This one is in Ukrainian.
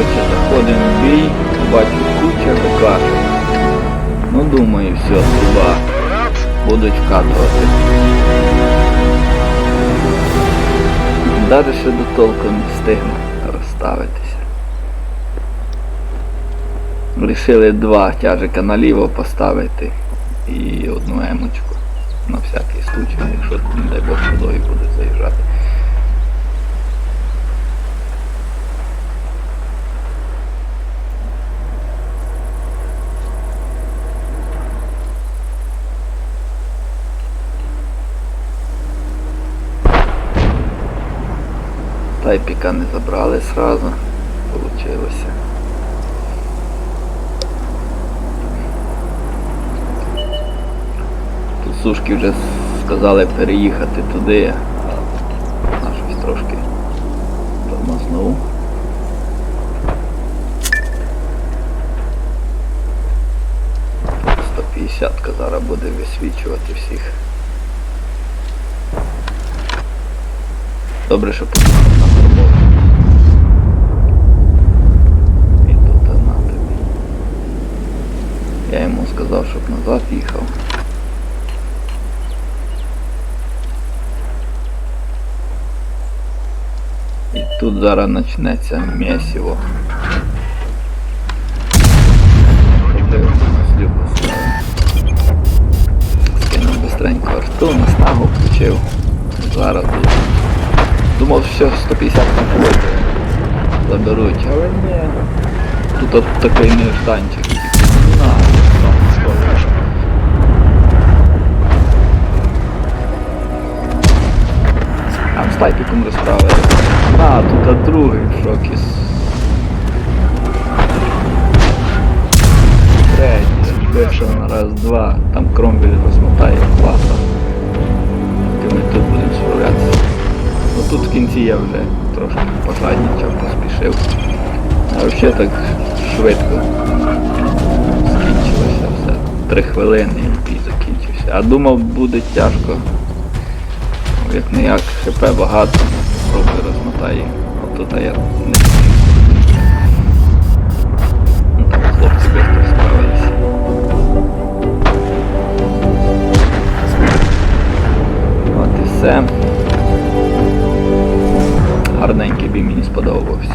Короче, заходимо в бій, бачу куча ГКшок. Ну думаю, все, труба. Будуть вкатувати. Даже ще до толку не встигну розставитися. Рішили два тяжика наліво поставити і одну емочку. На всякий случай, якщо, не дай Бог, водою буде Тайпіка не забрали сразу. Получилося. Тут сушки вже сказали переїхати туди, а щось трошки тормознув. Сто п'ятдесятка зараз буде висвічувати всіх. Добре, що поїхав на роботу. І тут на тобі. Я йому сказав, щоб назад їхав. І тут зараз почнеться м'ясіво. Скинув быстренько арту, на снагу включив. Зараз тут. Думав, що 150 на флоті заберуть, але ні. Тут от такий нежданчик. На, там скоро. А з тайпіком розправили. А, тут от другий в шокі. Третій, вийшов на раз-два. Там кромвіль розмотає класа. Поки ми тут будемо справлятися. Тут в кінці я вже трошки пожадничав, поспішив. А взагалі так швидко скінчилося все. Три хвилини і закінчився. А думав буде тяжко. Ну, Як не як, ХП багато, трохи розмотає. Отут я не. Ну там хлопці. От і все гарненький, він мені сподобався.